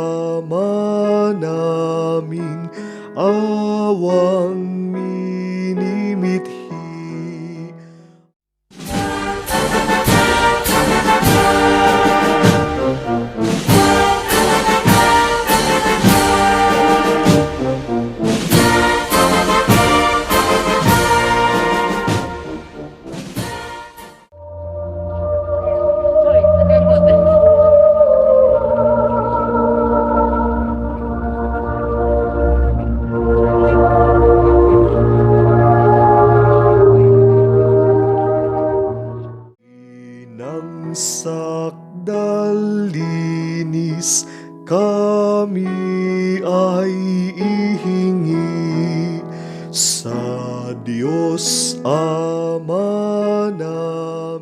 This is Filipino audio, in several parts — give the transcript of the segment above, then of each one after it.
ama namin awang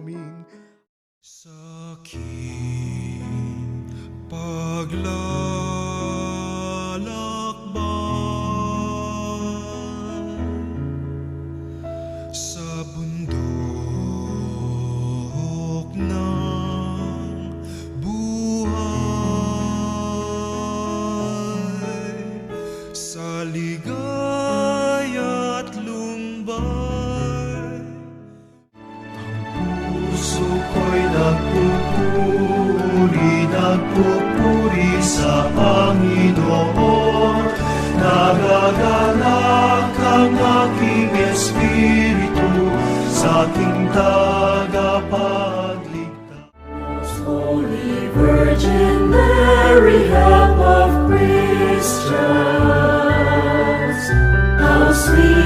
aming sakit paglalang. Nagpupuri, nagpupuri sa Panginoon, nagagalak ang aking espiritu sa aking tagapagligtas. Most Holy Virgin Mary, help of Christians, how sweet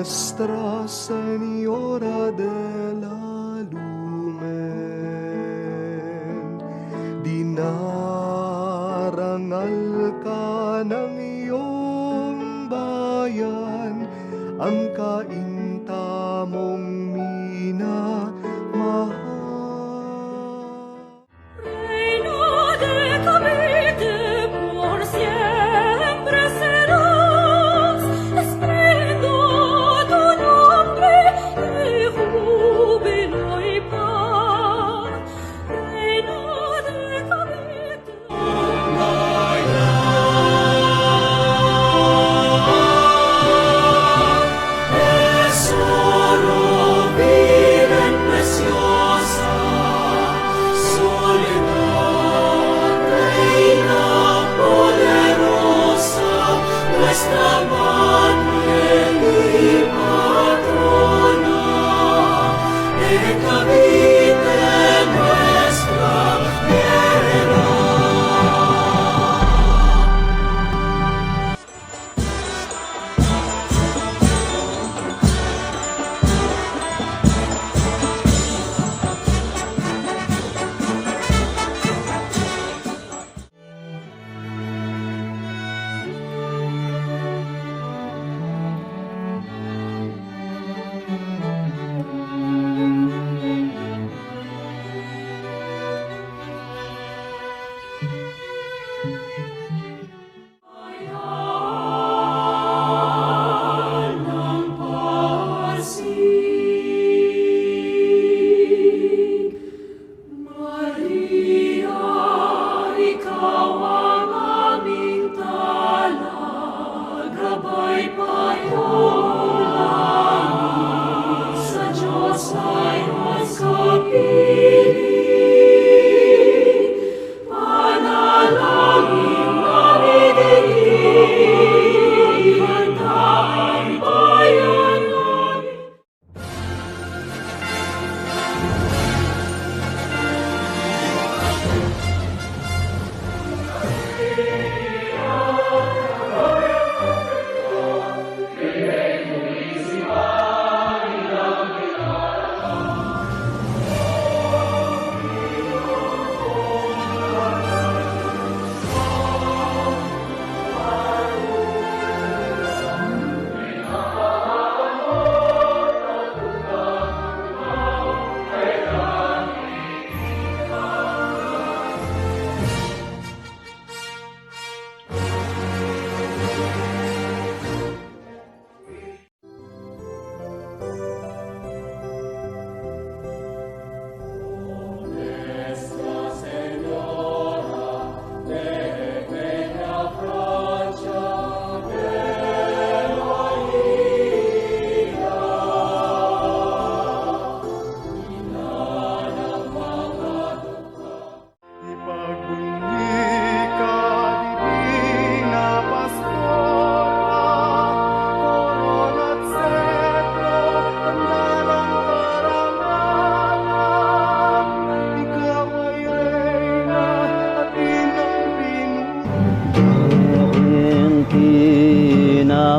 Nuestra Señora de la Lumen, dinarangal ka ng iyong bayan ang kain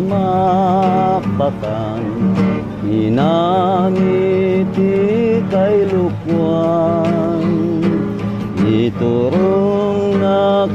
Inti na makbakan Inangiti kay lukwan. Iturong na